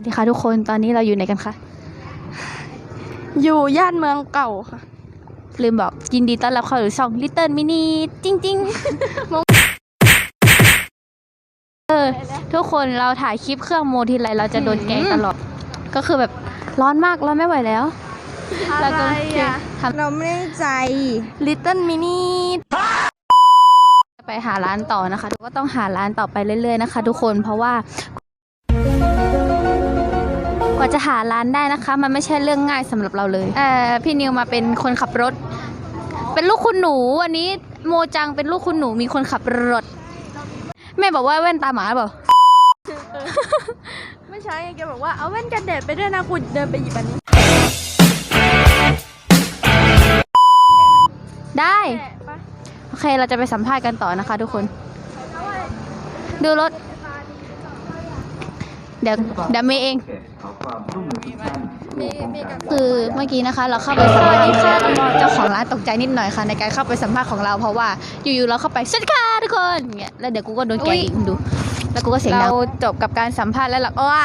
วัสดีค่ะทุกคนตอนนี้เราอยู่ไหนกันคะอยู่ย่านเมืองเก่าค่ะ ลืมบอกยินดีต้อนรับเข้าสู่ช่อง Little Mini จริงจริงๆมงเออทุกคนเราถ่ายคลิปเครื่องโมทีไรเราจะโดนแกล้งตลอด ก็คือแบบร้อนมากร้อนไม่ไหวแล้วแล้วก็ทำเราไม่ได้ใจ Little Mini ไปหาร้านต่อนะคะก็ต้องหาร้านต่อไปเรื่อยๆนะคะ ทุกคนเพราะว่า กว่าจะหาร้านได้นะคะ มันไม่ใช่เรื่องง่ายสำหรับเราเลยเออพี่นิวมาเป็นคนขับรถ เป็นลูกคุณหนูวันนี้โมจังเป็นลูกคุณหนูมีคนขับรถ แม่บอกว่าแว่นตาหมาเปล่าไม่ใช่แกบอกว่าเอาแว่นกันแดดไปด้วยนะกูเดินไปหยิบอันนี้ ได้แกะปะโอเคเราจะไปสัมภาษณ์กันต่อนะคะ ทุกคน ดูรถ เดี๋ยวเดี๋ยวเมย์เอง มีมีกับคือเมื่อกี้นะคะเราเข้าไปสัมภาษณ์ค่ะแล้วก็เจ้าของร้านตกใจนิดหน่อยค่ะ ในการเข้าไปสัมภาษณ์ของเราเพราะว่าอยู่ๆเราเข้าไปสวัสดีค่ะทุกคนอย่างเงี้ยแล้วเดี๋ยวกูก็โดนแกล้งอีกดู แล้วกูก็เสียงดังเราจบกับการสัมภาษณ์แล้วเราว้า